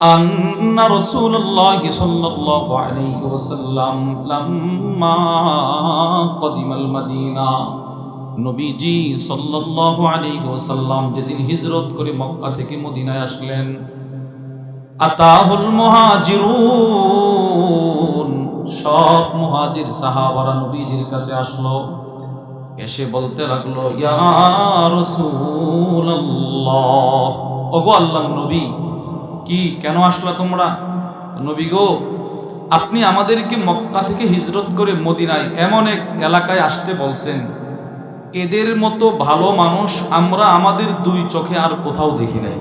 أن رسول الله صلى الله عليه وسلم لما قدم المدينة নবীজি সাল্লাল্লাহু আলাইহি ওয়াসাল্লাম যেদিন হিজরত করে মক্কা থেকে মদিনায় আসলেন আতাহুল মুহাজিরুন সব মুহাজির সাহাবারা নবীজির কাছে আসলো এসে বলতে লাগলো ইয়া রাসূলুল্লাহ ওগো আল্লাহর নবী কি? কেন আসলা তোমরা? নবী গো, আপনি আমাদেরকে মক্কা থেকে হিজরত করে মদিনায় এমন এক এলাকায় আসতে বলছেন। এদের মতো ভালো মানুষ আমরা আমাদের দুই চোখে আর কোথাও দেখি নাই।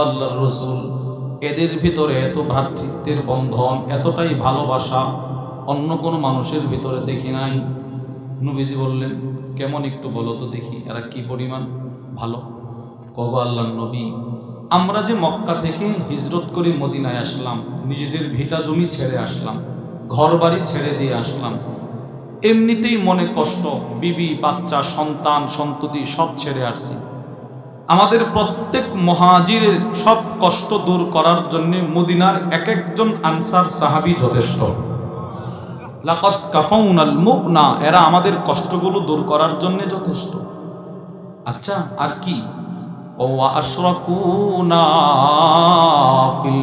আল্লাহর রাসূল এদের ভিতরে এত ভ্রাতৃত্বের বন্ধন, এতটাই ভালোবাসা অন্য কোনো মানুষের ভিতরে দেখি নাই। নবীজি বললেন, কেমন একটু বলো তো দেখি, এরা কি পরিমাণ ভালো? কব আল্লাহ নবী, আমরা যে মক্কা থেকে হিজরত করে মদিনায় আসলাম, নিজেদের ভিটা জমি ছেড়ে আসলাম ঘর বাড়ি ছেড়ে দিয়ে আসলাম। এমনিতেই মনে কষ্ট, বিবি, বাচ্চা, সন্তান, সন্ততি সব ছেড়ে আসছি। আমাদের প্রত্যেক মহাজিরের সব কষ্ট দূর করার জন্য মদিনার এক একজন আনসার সাহাবি যথেষ্ট। লাকত কাফাউনাল মুকনা এরা আমাদের কষ্টগুলো দূর করার জন্য যথেষ্ট। আচ্ছা আর কি? ও আশরাকুনা ফিল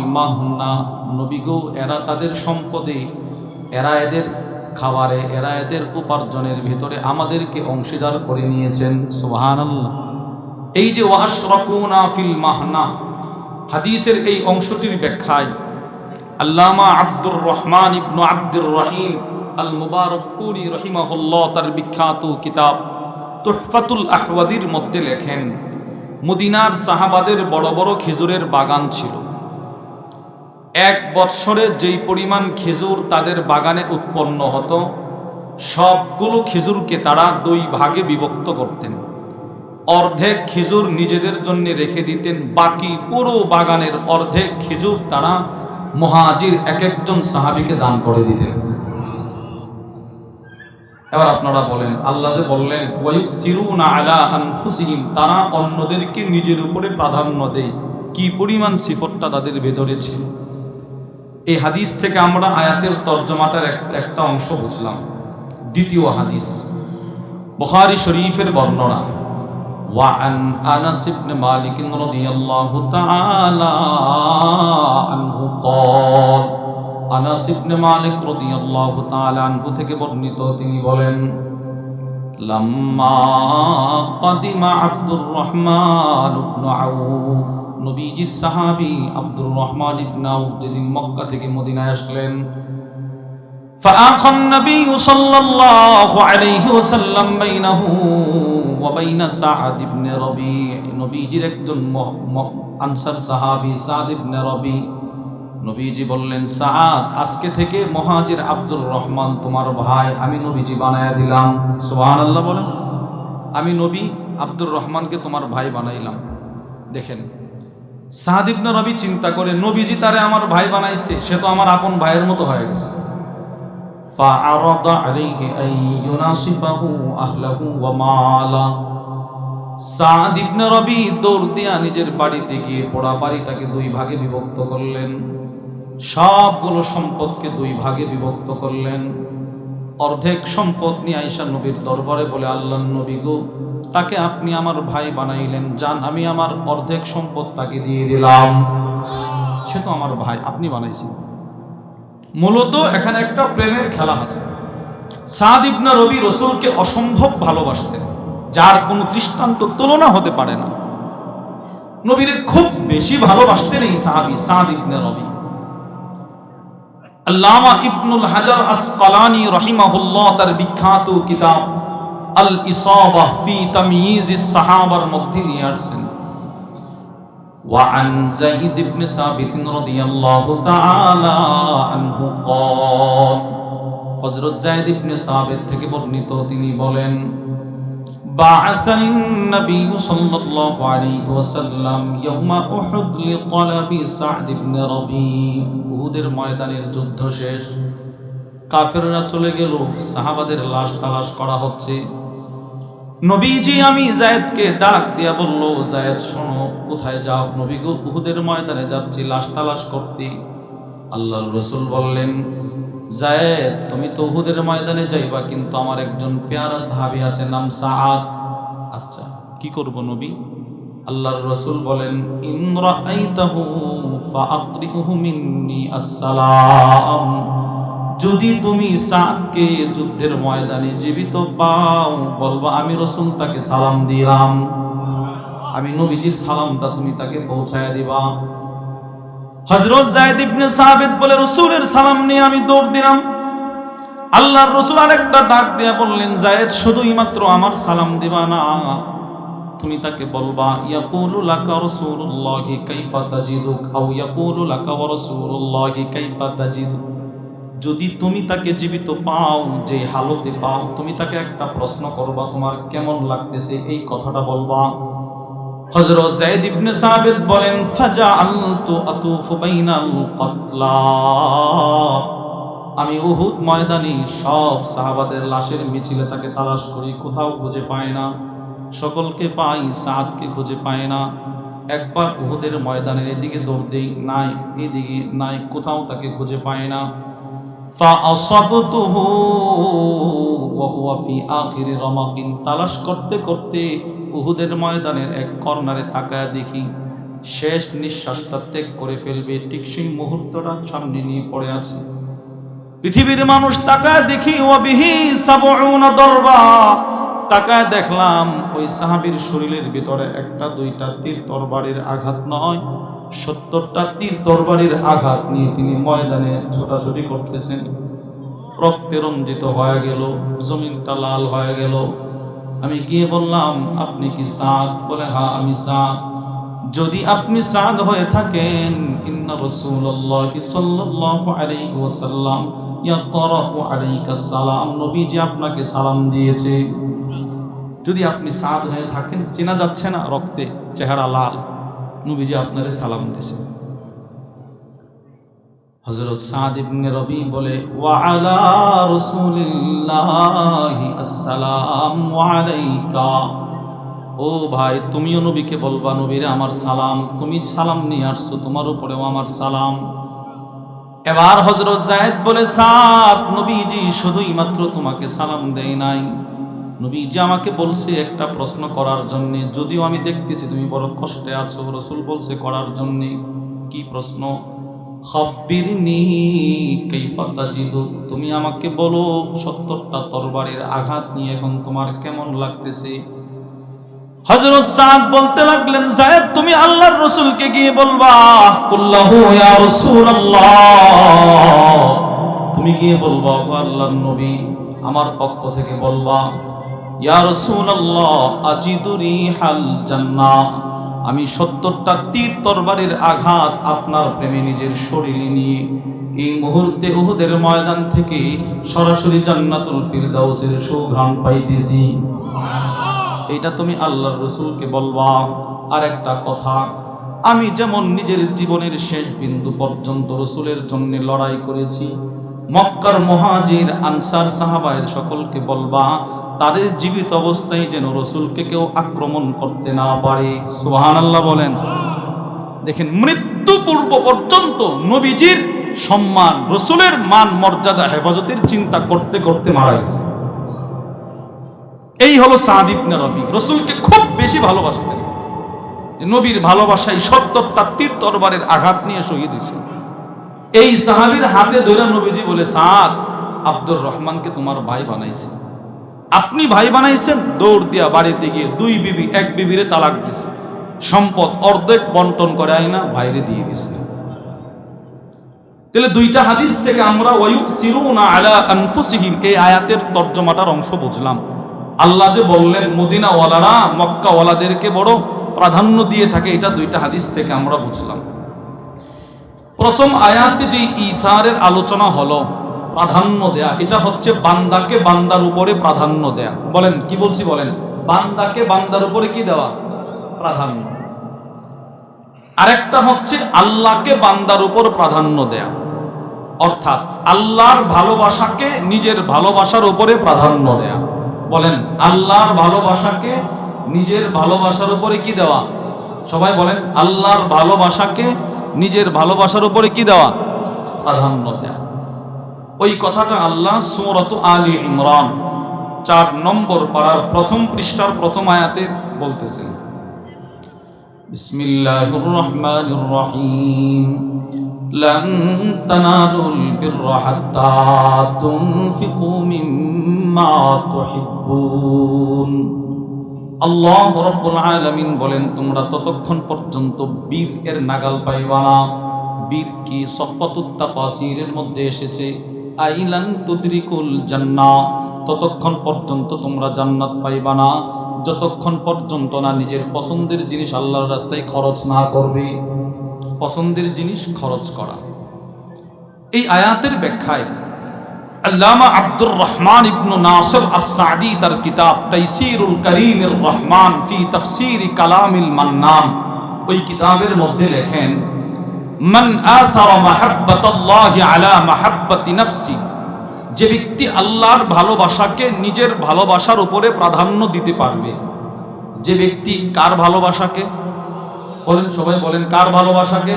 এরা তাদের সম্পদে, এরা এদের খাবারে, এরা এদের উপার্জনের ভিতরে আমাদেরকে অংশীদার করে নিয়েছেন। সুবহানাল্লাহ। এই যে ফিল মাহনা, হাদিসের এই অংশটির ব্যাখ্যায় আল্লামা আব্দুর রহমান ইবনু আব্দুর রহিম আল মুবারকপুরি রহিমাহুল্লাহ তার বিখ্যাত কিতাব তুহফাতুল আহওয়াদির মধ্যে লেখেন, মদিনার সাহাবাদের বড় বড় খেজুরের বাগান ছিল। এক বৎসরে যেই পরিমাণ খেজুর তাদের বাগানে উৎপন্ন হতো, সবগুলো খেজুরকে তারা দুই ভাগে বিভক্ত করতেন। অর্ধেক খেজুর নিজেদের জন্য রেখে দিতেন, বাকি পুরো বাগানের অর্ধেক খেজুর তারা মহাজির এক একজন সাহাবিকে দান করে দিতেন। এবার আপনারা বলেন, আল্লাহ যে বললেন আলা আনফুসিহিম তারা অন্যদেরকে নিজের উপরে প্রাধান্য দেয়। কি পরিমাণ সিফতটা তাদের ভেতরে ছিল? এই হাদিস থেকে আমরা আয়াতের তর্জমাটার একটা অংশ বুঝলাম। দ্বিতীয় হাদিস, বুখারী শরীফের বর্ণনা। وعن أنس بن مالك رضي الله تعالى عنه قال আনাস ইবনে মালিক রাদিয়াল্লাহু তাআলা আনহু থেকে বর্ণিত তিনি বলেন লাম্মা কাদিমা আব্দুর রহমান ইবনে আউফ নবীজির সাহাবী আব্দুর রহমান ইবনে আউফ যেদিন মক্কা থেকে মদিনায় আসলেন فآخى النبي صلى الله عليه وسلم بينه ওয়াবাইনা সাহাদ ইবনে রবি নবীজির একজন আনসার সাহাবি সাদ ইবনে নবীজি বললেন, সাহাদ, আজকে থেকে মহাজির আব্দুর রহমান তোমার ভাই আমি নবীজি বানায়া দিলাম। সোহান আল্লাহ বলেন। আমি নবী আব্দুর রহমানকে তোমার ভাই বানাইলাম। দেখেন, সাহাদ ইবনে রবি চিন্তা করে, নবীজি তারে আমার ভাই বানাইছে, সে তো আমার আপন ভাইয়ের মতো হয়ে গেছে। فعرض عليه أن يناصفه أهله ومالا সাদ ইবনে রবি দৌড় দিয়া নিজের বাড়িতে গিয়ে পোড়া বাড়িটাকে দুই ভাগে বিভক্ত করলেন সবগুলো সম্পদকে দুই ভাগে বিভক্ত করলেন অর্ধেক সম্পদ নিয়ে আইসা নবীর দরবারে বলে আল্লাহ নবী গো তাকে আপনি আমার ভাই বানাইলেন যান আমি আমার অর্ধেক সম্পদ তাকে দিয়ে দিলাম সে তো আমার ভাই আপনি বানাইছেন মূলত এখানে একটা প্রেমের খেলা আছে। সাদ ইবনা রবি রসুলকে অসম্ভব ভালোবাসতেন, যার কোনো দৃষ্টান্ত তুলনা হতে পারে না। নবীরে খুব বেশি ভালোবাসতেন এই সাহাবি সাদ ইবনে রবি। আল্লামা ইবনুল হাজার আসকালানি রহিমাহুল্লাহ তার বিখ্যাত কিতাব আল ইসাবাহ ফি তাময়িজ সাহাবার মধ্যে নিয়ে আসছেন। وعن زيد بن ثابت رضي الله تعالى عنه قال হযরত যায়েদ ইবনে সাবিত থেকে বর্ণিত তিনি বলেন بعثني النبي صلى الله عليه وسلم يوم أحد لطلب سعد بن ربيع উহুদের ময়দানের যুদ্ধ শেষ কাফেররা চলে গেল সাহাবাদের লাশ তালাশ করা হচ্ছে নবীজি আমি জায়েদকে ডাক দিয়া বলল, জায়েদ, শোনো, কোথায় যাও? নবী গো, উহুদের ময়দানে যাচ্ছি, লাশ তালাশ করতে। আল্লাহর রসুল বললেন, জায়েদ, তুমি তো উহুদের ময়দানে যাইবা, কিন্তু আমার একজন পেয়ারা সাহাবী আছে, নাম সাহাদ আচ্ছা কি করব নবী? আল্লাহর রসুল বলেন ইমরা আইতাহু ফাআকরিহু মিন্নি আসসালাম। যদি তুমি সাদকে যুদ্ধের ময়দানে জীবিত পাও, বলবা, আমি রসুল তাকে সালাম দিলাম। আমি নবীজির সালামটা তুমি তাকে পৌঁছায় দিবা। হজরত জায়দ ইবনে সাহাবেদ বলে, রসুলের সালাম নিয়ে আমি দৌড় দিলাম। আল্লাহর রসুল আরেকটা ডাক দিয়া বললেন জায়েদ শুধুই মাত্র আমার সালাম দিবা না। তুমি তাকে বলবা, ইয়াকুলু লাকা রাসূলুল্লাহি কাইফা তাজিদুক আও ইয়াকুলু লাকা রাসূলুল্লাহি কাইফা তাজিদুক যদি তুমি তাকে জীবিত পাও, যে হালতে পাও, তুমি তাকে একটা প্রশ্ন করবা, তোমার কেমন লাগতেছে এই কথাটা বলবা? হযরত যায়েদ ইবনে সাবিত বলেন, ফাজআলতু আতুফু বাইনাল কতলা। আমি উহুদ ময়দানে সব সাহাবাদের লাশের মিছিলে তাকে তালাশ করি, কোথাও খুঁজে পাই না। সকলকে পাই, সাদকে খুঁজে পায় না। একবার উহুদের ময়দানের এদিকে দৌড় দেই, নাই, এদিকে নাই, কোথাও তাকে খুঁজে পায় না। তালাশ করতে করতে উহুদের ময়দানের এক কর্নারে তাকায় দেখি, শেষ নিঃশ্বাসটা ত্যাগ করে ফেলবে, ঠিক সেই মুহূর্তটা সামনে নিয়ে পড়ে আছে। পৃথিবীর মানুষ তাকায় দেখি সাবউনা দরবা। তাকায় দেখলাম, ওই সাহাবীর শরীরের ভিতরে একটা দুইটা তীর তরবারির আঘাত নয় সত্তরটা তীর তরবারির আঘাত নিয়ে তিনি ময়দানে ছোটাছুটি করতেছেন। রক্তে রঞ্জিত হয়ে গেল, জমিনটা লাল হয়ে গেল। আমি গিয়ে বললাম, আপনি কি সাদ? বলে হ্যাঁ আমি সাদ। যদি আপনি সাদ হয়ে থাকেন, ইন্না রাসূলুল্লাহ সাল্লাল্লাহু আলাইহি ওয়াসাল্লাম ইয়াকরাউ আলাইকা সালাম। আপনাকে সালাম দিয়েছে। যদি আপনি সাদ হয়ে থাকেন, চেনা যাচ্ছে না রক্তে, চেহারা লাল। নবীজি আপনারে সালাম দিছে হযরত সাদ ইবনে রবি বলে, ওয়া আলা রাসূলিল্লাহি আসসালামু আলাইকা। ও ভাই, তুমিও নবীকে বলবা, নবীরে আমার সালাম। তুমি সালাম নিয়ে আসছো, তোমার উপরেও আমার সালাম। এবার হজরত জায়েদ বলে, সাদ, নবীজি শুধুই মাত্র তোমাকে সালাম দেয় নাই। নবীজি আমাকে বলছে একটা প্রশ্ন করার জন্যে, যদিও আমি দেখতেছি তুমি বড় কষ্টে আছো, রসুল বলছে করার জন্য, কি প্রশ্ন? তুমি আমাকে বলো সত্তরটা তরবারের আঘাত নিয়ে এখন তোমার কেমন লাগতেছে? হযরত সাদ বলতে লাগলেন জায়েদ তুমি আল্লাহর রাসূলকে গিয়ে বলবা তুমি গিয়ে বলবা আল্লাহর নবী, আমার পক্ষ থেকে বলবা আমি সত্তরটা তীর তরবারির আঘাত আপনার প্রেমে নিজের শরীরে নিয়ে। এই মুহূর্তে উহুদের ময়দান থেকে সরাসরি জান্নাতুল ফিরদাউসের সুঘ্রাণ পাইতেছি। এটা তুমি আল্লাহর রসুলকে বলবা আর একটা কথা। আমি যেমন নিজের জীবনের শেষ বিন্দু পর্যন্ত রসুলের জন্য লড়াই করেছি, মক্কার মহাজির আনসার সাহাবায়ের সকলকে বলবা তাদের জীবিত অবস্থায় যেন রসুলকে কেউ আক্রমণ করতে না পারে। সুহান আল্লাহ বলেন। দেখেন, মৃত্যু পূর্ব পর্যন্ত নবীজির সম্মান, রসুলের মান, মর্যাদা, হেফাজতের চিন্তা করতে করতে মারা গেছে। এই হলো সাদিবনে রবি। রসুলকে খুব বেশি ভালোবাসতেন। নবীর ভালোবাসায় সত্তরটা তীর তরবারের আঘাত নিয়ে শহীদ হয়েছে এই সাহাবির হাতে ধরে নবীজি বলে, সাদ, আব্দুর রহমানকে তোমার ভাই বানাইছে। আপনি ভাই বানাইছেন, দৌড় দিয়া বাড়িতে গিয়ে দুই বিবি, এক বিবিরে তালাক দিছে। সম্পদ অর্ধেক বন্টন করে আইনা বাইরে দিয়ে দিছে। তাহলে দুইটা হাদিস থেকে আমরা ওয়ুক সিরুনা আলা আনফুসিহিম, এই আয়াতের তর্জমাটার অংশ বুঝলাম। আল্লাহ যে বললেন, মদিনাওয়ালারা মক্কাওয়ালাদেরকে বড় প্রাধান্য দিয়ে থাকে, এটা দুইটা হাদিস থেকে আমরা বুঝলাম। প্রথম আয়াতে যে ইসারের আলোচনা হলো প্রাধান্য দেয়া। এটা হচ্ছে বান্দাকে বান্দার উপরে প্রাধান্য দেয়া। বলেন, কি বলছি বলেন? বান্দাকে বান্দার উপরে কি দেওয়া? প্রাধান্য। আরেকটা হচ্ছে আল্লাহকে বান্দার উপর প্রাধান্য দেয়া। অর্থাৎ আল্লাহর ভালোবাসাকে নিজের ভালোবাসার উপরে প্রাধান্য দেয়া। বলেন, আল্লাহর ভালোবাসাকে নিজের ভালোবাসার উপরে কি দেওয়া? সবাই বলেন, আল্লাহর ভালোবাসাকে নিজের ভালোবাসার উপরে কি দেওয়া? প্রাধান্য দেয়া। ওই কথাটা আল্লাহ সুরত আলী ইমরান চার নম্বর পাড়ার প্রথম পৃষ্ঠার প্রথম আয়াতে বলতেছেন বিসমিল্লাহির রহমানির রহিম لن تنالوا البر حتى تنفقوا مما تحبون আল্লাহ রব্বুল আলামিন বলেন তোমরা ততক্ষণ পর্যন্ত বীর এর নাগাল পাইবা না বীর কি সফাতুত তাফাসিরের মধ্যে এসেছে আইলান তুদরিকুল জান্নাহ ততক্ষণ পর্যন্ত তোমরা জান্নাত পাইবা না। যতক্ষণ পর্যন্ত না নিজের পছন্দের জিনিস আল্লাহর রাস্তায় খরচ না করবে। পছন্দের জিনিস খরচ করা। এই আয়াতের ব্যাখ্যায় আল্লামা আব্দুর রহমান ইবনু নাসর আস-সাদি তার কিতাব তাইসিরুল করিমের রহমান ফি তাফসির কালামিল মান্নান। ওই কিতাবের মধ্যে লেখেন মান আথারা মাহাব্বাতাল্লাহি আলা মাহাব্বাতি নাফসি। যে ব্যক্তি আল্লাহর ভালোবাসাকে নিজের ভালোবাসার উপরে প্রাধান্য দিতে পারবে। যে ব্যক্তি কার ভালোবাসাকে? বলেন, সবাই বলেন, কার ভালোবাসাকে?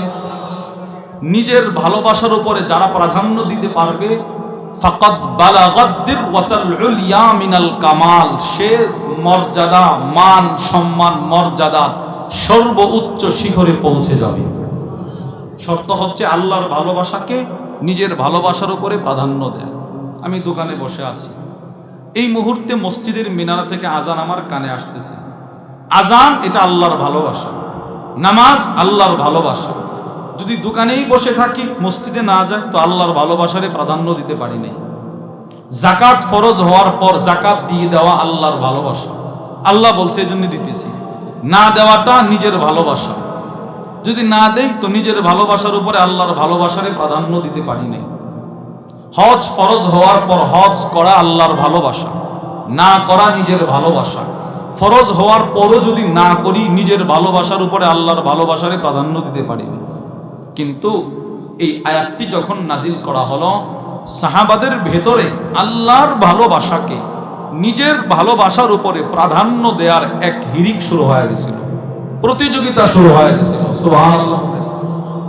নিজের ভালোবাসার উপরে যারা প্রাধান্য দিতে পারবে, ফাকাদ বালাগাদ্দির ওয়াতাল উলিয়া মিনাল কামাল। সে মর্যাদা, মান সম্মান মর্যাদা সর্বোচ্চ শিখরে পৌঁছে যাবে। শর্ত হচ্ছে আল্লাহর ভালোবাসাকে নিজের ভালোবাসার উপরে প্রাধান্য দেয়। আমি দোকানে বসে আছি। এই মুহূর্তে মসজিদের মিনারা থেকে আজান আমার কানে আসতেছে। আজান এটা আল্লাহর ভালোবাসা। নামাজ আল্লাহর ভালোবাসা। যদি দোকানেই বসে থাকি, মসজিদে না যায় তো আল্লাহর ভালোবাসারে প্রাধান্য দিতে পারি নাই। জাকাত ফরজ হওয়ার পর জাকাত দিয়ে দেওয়া আল্লাহর ভালোবাসা। আল্লাহ বলছে এই জন্য দিতেছি। না দেওয়াটা নিজের ভালোবাসা। যদি না দেই, তো নিজের ভালোবাসার উপরে আল্লাহর ভালোবাসারে প্রাধান্য দিতে পারি নাই। হজ ফরজ হওয়ার পর হজ করা আল্লাহর ভালোবাসা, না করা নিজের ভালোবাসা। ফরজ হওয়ার পরও যদি না করি, নিজের ভালোবাসার উপরে আল্লাহর ভালোবাসারে প্রাধান্য দিতে পারি কিন্তু এই আয়াতটি যখন নাজিল করা হলো, সাহাবাদের ভেতরে আল্লাহর ভালোবাসাকে নিজের ভালোবাসার উপরে প্রাধান্য দেওয়ার এক হিরিক শুরু হয়ে গেছিল। প্রতিযোগিতা শুরু হয়ে গেছিল সুবহানাল্লাহ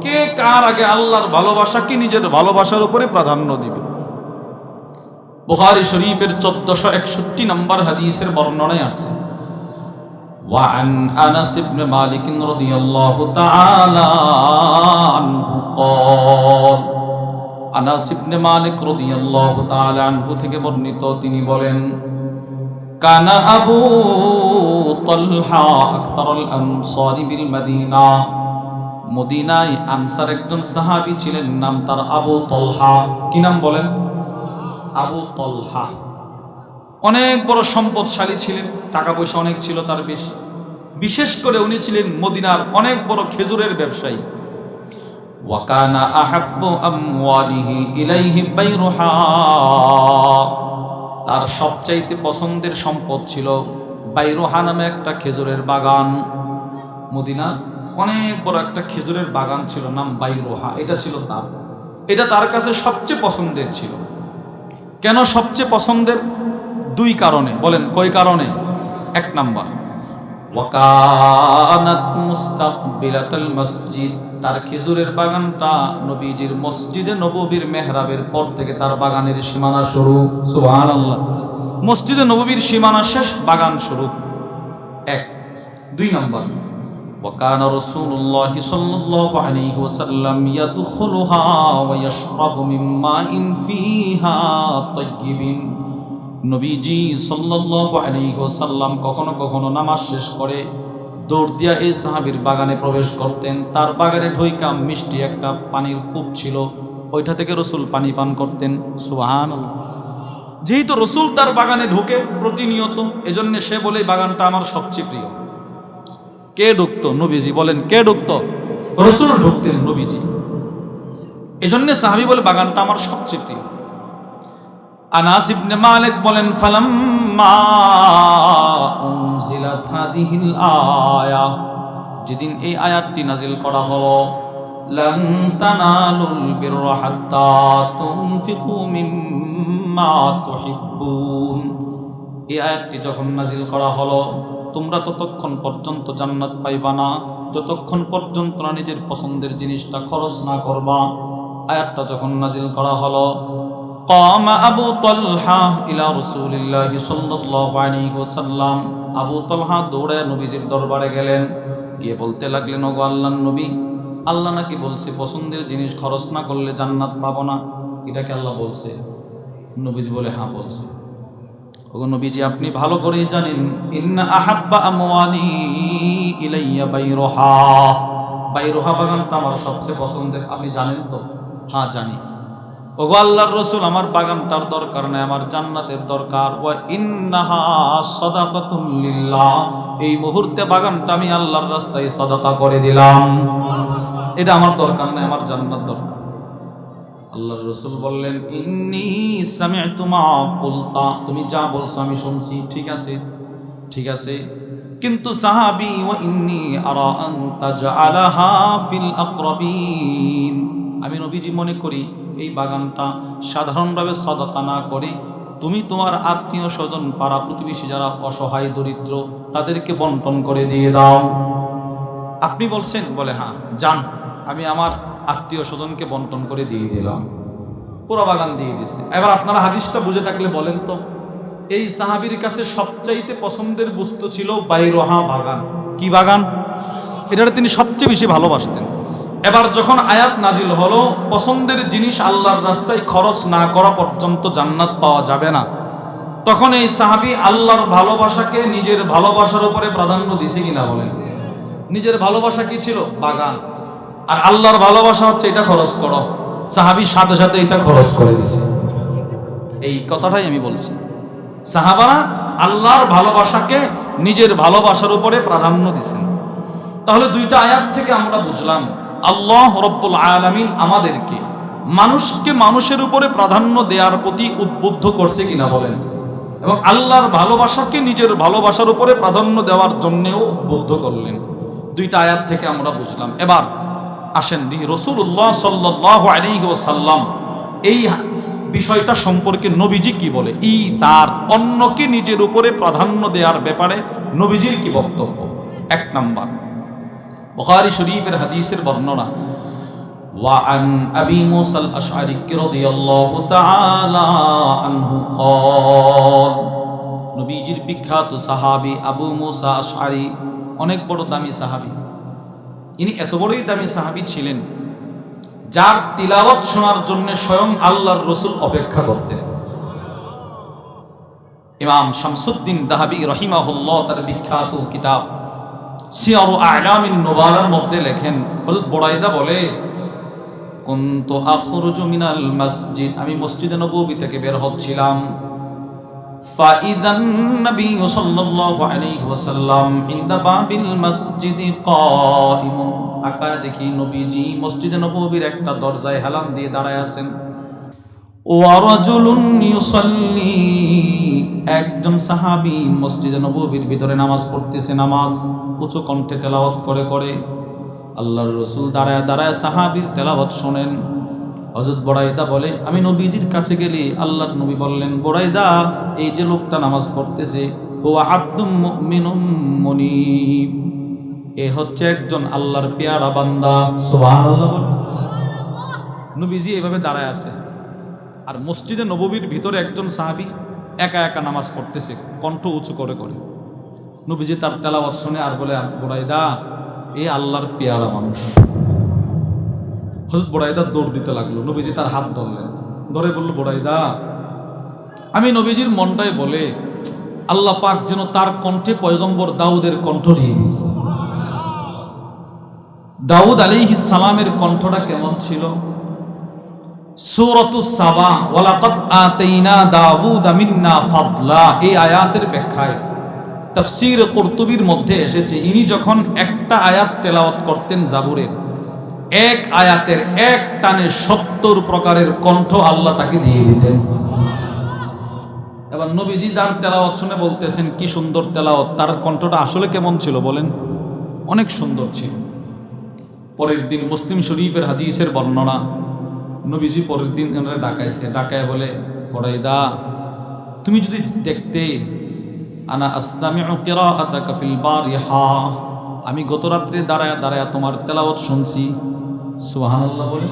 কে কার আগে আল্লাহর ভালোবাসাকে নিজের ভালোবাসার উপরে প্রাধান্য দিবে বুখারী শরীফের চোদ্দশো একষট্টি নম্বর হাদিসের বর্ণনায় আছে وعن انس بن مالك رضي الله تعالى عنه قال আনাস ইবনে মালিক রাদিয়াল্লাহু তাআলা আনহু থেকে বর্ণিত তিনি বলেন কানা আবু তালহা আকসারুল আনসারি বিল মদিনা মদিনায় আনসার একজন সাহাবী ছিলেন, নাম তার আবু তলহা। কি নাম বলেন? আবু তলহা। অনেক বড় সম্পদশালী ছিলেন টাকা পয়সা অনেক ছিল তার বেশি। বিশেষ করে উনি ছিলেন মদিনার অনেক বড় খেজুরের ব্যবসায়ী। ওয়াকানা আহাব্বু আমওয়ালিহি ইলাইহি বাইরুহা। তার সবচাইতে পছন্দের সম্পদ ছিল বাইরুহা নামে একটা খেজুরের বাগান, মদিনা। অনেক বড় একটা খেজুরের বাগান ছিল, নাম বাইরোহা। এটা ছিল তার। এটা তার কাছে সবচেয়ে পছন্দের ছিল। কেন সবচেয়ে পছন্দের? দুই কারণে। বলেন কই কারণে? এক নাম্বার। ওয়াকানাত মুস্তাকবিলাতাল মসজিদ। তার খেজুরের বাগানটা নবীজির মসজিদে নববীর মেহরাবের পর থেকে তার বাগানের সীমানা শুরু সুবহানাল্লাহ মসজিদে নববীর সীমানা শেষ বাগান শুরু এক দুই নম্বর وكان رسول الله صلى الله عليه وسلم يدخلها ويشرب من ماء فيها طيب নবীজি সাল্লাল্লাহু আলাইহি ওয়াসাল্লাম কখনো কখনো নামাজ শেষ করে দৌড় দিয়া এই সাহাবীর বাগানে প্রবেশ করতেন। তার বাগানে ঢইকা মিষ্টি একটা পানির কূপ ছিল। ওইটা থেকে রসুল পানি পান করতেন। সুবহানাল্লাহ। যেহেতু রসুল তার বাগানে ঢুকে প্রতিনিয়ত, এজন্য সে বলে বাগানটা আমার সবচেয়ে প্রিয়। কে ঢুকতো নবীজি বলেন, কে ঢুকতো রসুল ঢুকতেন নবীজি। এজন্য সাহাবি বলে, বাগানটা আমার সবচেয়ে প্রিয়। আনাস ইবনে মালিক বলেন ফালাম লাম্মা উনজিলাত হাদিহিল আয়া যেদিন এই আয়াতটি নাজিল করা হলো لن تنالوا البر حتى تنفقوا مما تحبون এই আয়াতটি যখন নাজিল করা হলো তোমরা ততক্ষণ পর্যন্ত জান্নাত পাইবা না যতক্ষণ পর্যন্ত না নিজের পছন্দের জিনিসটা খরচ না করবা আয়াতটা যখন নাজিল করা হলো قام আবু طلحة إلى رسول الله صلى الله عليه وسلم আবু তলহা দৌড়ে নবীজির দরবারে গেলেন গিয়ে বলতে লাগলেন ওগো আল্লাহর নবী আল্লাহ নাকি বলছে পছন্দের জিনিস খরচ না করলে জান্নাত পাবো না এটাকে আল্লাহ বলছে নবীজি বলে হ্যাঁ বলছে ওগো নবীজি আপনি ভালো করেই জানেন ইন্না আহাব্বা আমওয়ালি ইলাইয়া বাইরুহা বাইরুহা বাগানটা আমার সবচেয়ে পছন্দের আপনি জানেন তো হ্যাঁ জানি ওগো আল্লাহর রসুল, আমার বাগানটার দরকার নাই, আমার জান্নাতের দরকার। ওয়া ইন্নাহা সাদাকাতুন লিল্লাহ। এই মুহূর্তে বাগানটা আমি আল্লাহর রাস্তায় সদাকা করে দিলাম। এটা আমার দরকার নাই, আমার জান্নাত দরকার। আল্লাহর রসুল বললেন, ইন্নি সামি'তু মা কুলতা। তুমি যা বলছো আমি শুনছি, ঠিক আছে? ঠিক আছে। কিন্তু সাহাবি, ওয়া ইন্নি আরা আন তাজআলাহা ফিল আকরাবিন। আমি নবীজি মনে করি এই বাগানটা সাধারণভাবে সদাকা না করে তুমি তোমার আত্মীয় স্বজন, পাড়া প্রতিবেশী যারা অসহায়, দরিদ্র, তাদেরকে বন্টন করে দিয়ে দাও। আপনি বলছেন, বলে হ্যাঁ যান, আমি আমার আত্মীয় স্বজনকে বন্টন করে দিয়ে দিলাম। পুরো বাগান দিয়ে দিয়েছে। এবার আপনারা হাদিসটা বুঝে থাকলে বলেন তো, এই সাহাবির কাছে সবচাইতে পছন্দের বস্তু ছিল বাইরোহা বাগান। কি বাগান? এটার তিনি সবচেয়ে বেশি ভালোবাসতেন। এবার যখন আয়াত নাজিল হলো, পছন্দের জিনিস আল্লাহর রাস্তায় খরচ না করা পর্যন্ত জান্নাত পাওয়া যাবে না। তখন এই সাহাবি আল্লাহর ভালোবাসাকে নিজের ভালোবাসার উপরে প্রাধান্য দিছে কিনা বলেন। নিজের ভালোবাসা কি ছিল? বাগান। আর আল্লাহর ভালোবাসা হচ্ছে এটা খরচ করো। সাহাবির সাথে সাথে এটা খরচ করে দিছে। এই কথাটাই আমি বলছি। সাহাবারা আল্লাহর ভালোবাসাকে নিজের ভালোবাসার উপরে প্রাধান্য দিছেন। তাহলে দুইটা আয়াত থেকে আমরা বুঝলাম আল্লাহ রব্বুল আলামিন আমাদেরকে মানুষকে মানুষের উপরে প্রাধান্য দেওয়ার প্রতি উদ্বুদ্ধ করছে কিনা বলেন। এবং আল্লাহর ভালোবাসাকে নিজের ভালোবাসার উপরে প্রাধান্য দেওয়ার জন্যেও উদ্বুদ্ধ করলেন। দুইটা আয়াত থেকে আমরা বুঝলাম। এবার আসেন দিহি রসুল্লাহ সাল্লাহ আলাইহি ওসাল্লাম এই বিষয়টা সম্পর্কে নবীজি কি বলে? ই তার, অন্যকে নিজের উপরে প্রাধান্য দেওয়ার ব্যাপারে নবীজির কি বক্তব্য? এক নাম্বার। বুখারী শরীফের হাদিসের বর্ণনা وعن أبي موسى الأشعري رضي الله تعالى عنه قال নবীজির বিখ্যাত সাহাবী আবু মুসা আশআরি অনেক বড় দামি সাহাবী ইনি এত বড়ই দামি সাহাবী ছিলেন যার তিলাওয়াত শোনার জন্য স্বয়ং আল্লাহর রসুল অপেক্ষা করতেন ইমাম শামসুদ্দিন দাহাবি রহিমাহুল্লাহ তার বিখ্যাত কিতাব সিয়ারু আলামিন নোবালার মধ্যে লেখেন বড়াইদা বলে আখরুজু মিনাল মসজিদ, আমি মসজিদে থেকে বের হচ্ছিলাম। দেখি নবীজি মসজিদে নববীর একটা দরজায় হেলান দিয়ে দাঁড়ায় আছেন। ওয়ারাজুলুন ইউসাল্লি একজন সাহাবী মসজিদে নববীর ভিতরে নামাজ পড়তেছে, নামাজ উঁচু কণ্ঠে তেলাওয়াত করে করে। আল্লাহর রসুল দাঁড়ায় দাঁড়ায় সাহাবীর তেলাওয়াত শোনেন। হজরত বড়াইদা বলে, আমি নবীজির কাছে গেলি। আল্লাহর নবী বললেন বড়াইদা এই যে লোকটা নামাজ পড়তেছে ও আব্দুম এ হচ্ছে একজন আল্লাহর পেয়ারা বান্দা। নবীজি এভাবে দাঁড়ায় আছে। আর মসজিদে নববীর ভিতরে একজন সাহাবি একা একা নামাজ পড়তেছে, কণ্ঠ উঁচু করে করে। নবীজি তার তেলাওয়াত শুনে আর বলে বোড়াইদা এ আল্লাহর পেয়ারা মানুষ। হজরত বোড়াইদা দৌড় দিতে লাগল। নবীজি তার হাত ধরলেন। ধরে বলল বোড়াইদা আমি নবীজির মনটাই বলে, আল্লাহ পাক যেন তার কণ্ঠে পয়গম্বর দাউদের কণ্ঠ নিয়ে গেছে দাউদ আলাইহিস সালামের কণ্ঠটা কেমন ছিল? সাবা ওয়ালাকাদ আতাইনা ফাদলা আয়াতের ব্যাখ্যায়। মধ্যে এসেছে, ইনি যখন একটা আয়াত তেলাওয়াত করতেন এক আয়াতের এক টানে সত্তর প্রকারের কণ্ঠ আল্লাহ তাকে দিয়ে দিতেন। এবার নবীজি যার তেলাওয়াত শুনে বলতেছেন, কি সুন্দর তেলাওয়াত, তার কণ্ঠটা আসলে কেমন ছিল বলেন? অনেক সুন্দর ছিল। পরের দিন মুসলিম শরীফের হাদিসের বর্ণনা নবীজি পরের দিন এনারা ডাকাইছে ডাকায় বলে বড়াইদা তুমি যদি দেখতে, আনা আসলামী কিরাআতাকা ফিল বারিহা, আমি গত রাত্রে দাঁড়ায় দাঁড়ায় তোমার তেলাওয়াত শুনছি। সুবহানাল্লাহ বলে।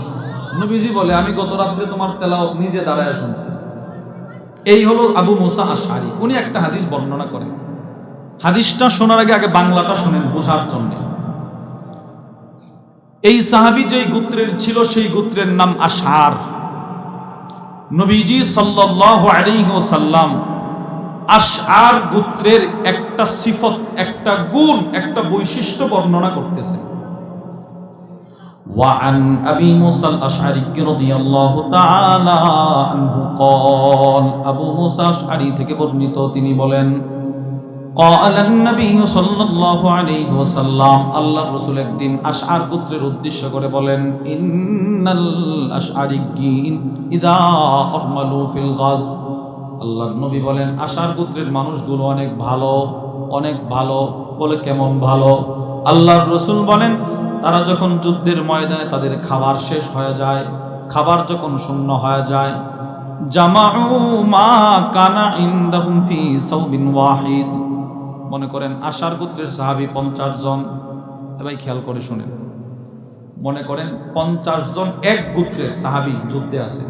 নবীজি বলে, আমি গত রাত্রে তোমার তেলাওয়াত নিজে দাঁড়ায় শুনছি। এই হলো আবু মুসা আশারি উনি একটা হাদিস বর্ণনা করেন। হাদিসটা শোনার আগে আগে বাংলাটা শোনেন বোঝার জন্য। এই সাহাবি যেই গোত্রের ছিল সেই গোত্রের নাম আশার নবীজি সাল্লাল্লাহু আলাইহি ওয়াসাল্লাম আশআর গোত্রের একটা সিফত একটা গুণ একটা বৈশিষ্ট্য বর্ণনা করতেছে وعن أبي موسى الأشعري رضي الله تعالى عنه قال أبو موسى الأشعري থেকে বর্ণিত তিনি বলেন قال النبي صلى الله عليه وسلم আল্লাহ রাসূল একদিন আশআর গোত্রের উদ্দেশ্য করে বলেন ইন্নাল আশআরিয়িন ইযা আরমালু ফিল গাজ আল্লাহ নবী বলেন আশার গোত্রের মানুষগুলো অনেক ভালো অনেক ভালো বলে কেমন ভালো আল্লাহর রসুল বলেন তারা যখন যুদ্ধের ময়দানে তাদের খাবার শেষ হয়ে যায় খাবার যখন শূন্য হয়ে যায় জামাউ মা কানা ইনদাহুম ফি সাউবিন ওয়াহিদ মনে করেন আশার গোত্রের সাহাবি পঞ্চাশ জন। এবার খেয়াল করে শুনেন। মনে করেন পঞ্চাশ জন এক গোত্রের সাহাবি যুদ্ধে আছে।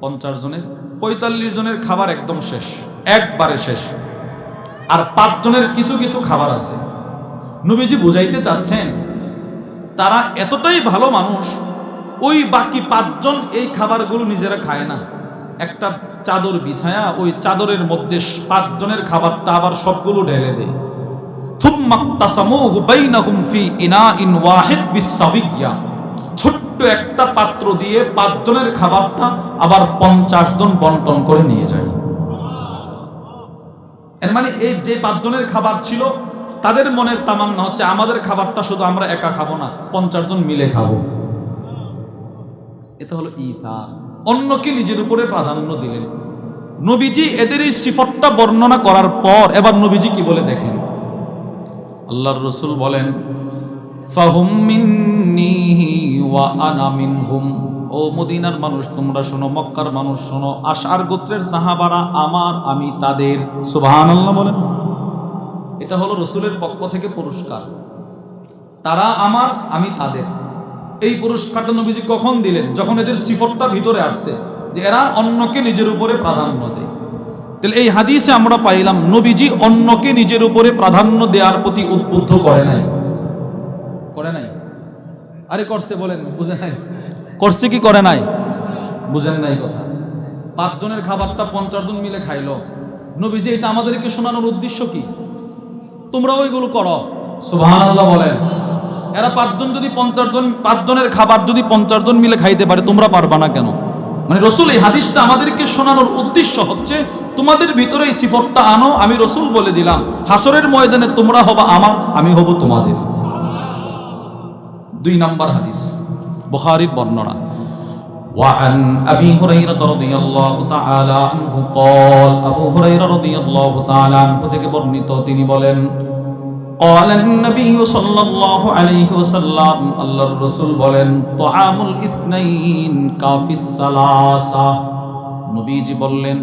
পঞ্চাশ জনের, পঁয়তাল্লিশ জনের খাবার একদম শেষ, একবারে শেষ। আর পাঁচ জনের কিছু কিছু খাবার আছে। নবীজি বুঝাইতে চাচ্ছেন, তারা এতটাই ভালো মানুষ, ওই বাকি পাঁচজন এই খাবারগুলো নিজেরা খায় না। একটা চাদর বিছায়া ওই চাদরের মধ্যে পাঁচজনের খাবারটা আবার সবগুলো ঢেলে দেয়। ছোট্ট একটা পাত্র দিয়ে পাঁচজনের খাবারটা আবার পঞ্চাশ জন বন্টন করে নিয়ে যায়। এর মানে এই যে পাঁচজনের খাবার ছিল, তাদের মনের তামান্না হচ্ছে আমাদের খাবারটা শুধু আমরা একা খাব না, পঞ্চাশ জন মিলে খাব। এটা হলো ইতা অন্যকে নিজের উপরে প্রাধান্য দিলেন। নবীজি এদের এই সিফতটা বর্ণনা করার পর এবার নবীজি কি বলে দেখেন? আল্লাহর রসুল বলেন ও মদিনার মানুষ, তোমরা শোনো, মক্কার মানুষ শোনো আশার গোত্রের সাহাবারা আমার, আমি তাদের। সুবহানাল্লাহ বলেন। এটা হলো রসুলের পক্ষ থেকে পুরস্কার। তারা আমার, আমি তাদের। এই পুরস্কারটা নবীজি কখন দিলেন? যখন এদের সিফতটা ভিতরে আসছে, যে এরা অন্যকে নিজের উপরে প্রাধান্য দেয়। তাহলে এই হাদিসে আমরা পাইলাম, নবীজি অন্যকে নিজের উপরে প্রাধান্য দেওয়ার প্রতি উদ্বুদ্ধ করে নাই। করে নাই? আরে করছে বলেন, বুঝে নাই? করছে কি করে নাই? বুঝেন নাই কথা। পাঁচজনের খাবারটা পঞ্চাশ জন মিলে খাইলো। নবীজি এটা আমাদেরকে শোনানোর উদ্দেশ্য কি? তোমরা ওইগুলো করো। সুবহানাল্লাহ বলেন। এরা পাঁচজন যদি পঞ্চাশ জন পাঁচজনের খাবার যদি পঞ্চাশ জন মিলে খাইতে পারে তোমরা পারবা না কেন মানে রসুল এই হাদিসটা আমাদেরকে শোনানোর উদ্দেশ্য হচ্ছে তোমাদের ভিতরে এই সিফতটা আনো আমি রসুল বলে দিলাম হাসরের ময়দানে তোমরা হবা আমার আমি হব তোমাদের দুই নাম্বার হাদিস বুখারীর বর্ণনা وعن أبي هريرة رضي الله تعالى عنه قال أبو هريرة رضي الله تعالى عنه থেকে বর্ণিত তিনি বলেন قال النبي صلى الله عليه وسلم الله الرسول বলেন طعام الاثنين كافي الثلاثة নবীজি বললেন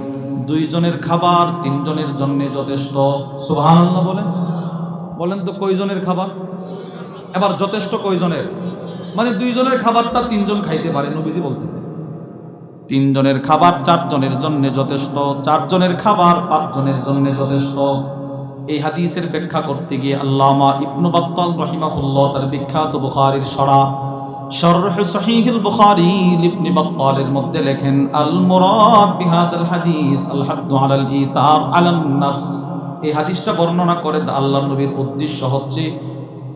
দুইজনের খাবার তিনজনের জন্য যথেষ্ট সুবহানাল্লাহ বলেন বলেন তো কয়জনের খাবার এবার যথেষ্ট কয়জনের মানে দুইজনের খাবারটা তিনজন খাইতে পারে নবীজি বলতেছে তিনজনের খাবার চারজনের জন্য যথেষ্ট চারজনের খাবার পাঁচজনের জন্য যথেষ্ট এই হাদিসের ব্যাখ্যা করতে গিয়ে আল্লামা ইবনু বাত্তাল রহিমাহুল্লাহ তার বিখ্যাত বুখারীর সরা শরহ সহিহুল বুখারী ইবনে বাত্তালের মধ্যে লেখেন আল মুরাদ বিহাদাল হাদিস আল হাদ্দু আলাল ইতার আলান নাফস। এই হাদিসটা বর্ণনা করে আল্লাহর নবীর উদ্দেশ্য হচ্ছে,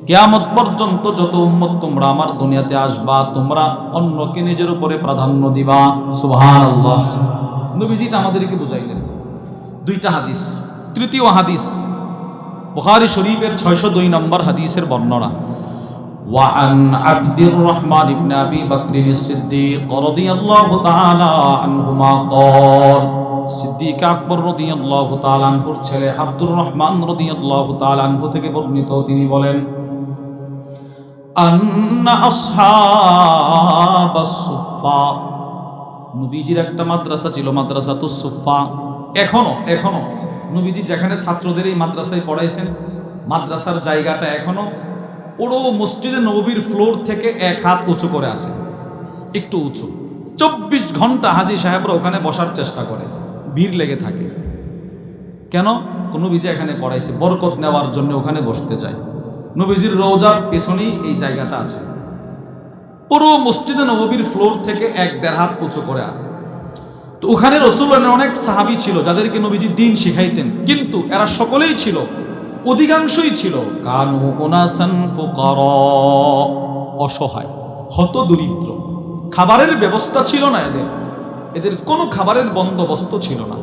কেয়ামত পর্যন্ত যত উম্মত তোমরা আমার দুনিয়াতে আসবা, তোমরা অন্যকে নিজের উপরে প্রাধান্য দিবা। সুবহান আল্লাহ নবীজিটা আমাদেরকে বুঝাইলেন। দুইটা হাদিস। তৃতীয় হাদিস বুখারী শরীফের ছয়শো দুই নম্বর হাদিসের বর্ণনা وعن عبد الرحمن بن ابي بكر الصديق رضي الله تعالى عنهما قال সিদ্দিক আকবর রদিয়াল্লাহু তাআলা আনহুর ছেলে আব্দুর রহমান রদিয়াল্লাহু তাআলা আনহু থেকে বর্ণিত তিনি বলেন আন্না আসহাবাস সুফা নবীজির একটা মাদ্রাসা ছিল মাদ্রাসা তো সুফা এখনো এখনো নবীজি যেখানে ছাত্রদের এই মাদ্রাসায় পড়াইছেন, মাদ্রাসার জায়গাটা এখনও পুরো মসজিদে নবীর ফ্লোর থেকে এক হাত উঁচু করে আছে, একটু উঁচু। চব্বিশ ঘণ্টা হাজি সাহেবরা ওখানে বসার চেষ্টা করে, ভিড় লেগে থাকে। কেন? নবীজি এখানে পড়াইছে, বরকত নেওয়ার জন্য ওখানে বসতে যায়। নবীজির রোজার পেছনেই এই জায়গাটা আছে। পুরো মসজিদে নববীর ফ্লোর থেকে এক দেড় হাত উঁচু করে তো ওখানে রসুলের অনেক সাহাবি ছিল যাদেরকে নবীজি দিন শিখাইতেন। কিন্তু এরা সকলেই ছিল, অধিকাংশই ছিল। কানু ওনাসান অসহায় হত দরিদ্র খাবারের ব্যবস্থা ছিল না এদের। এদের কোনো খাবারের বন্দোবস্ত ছিল না।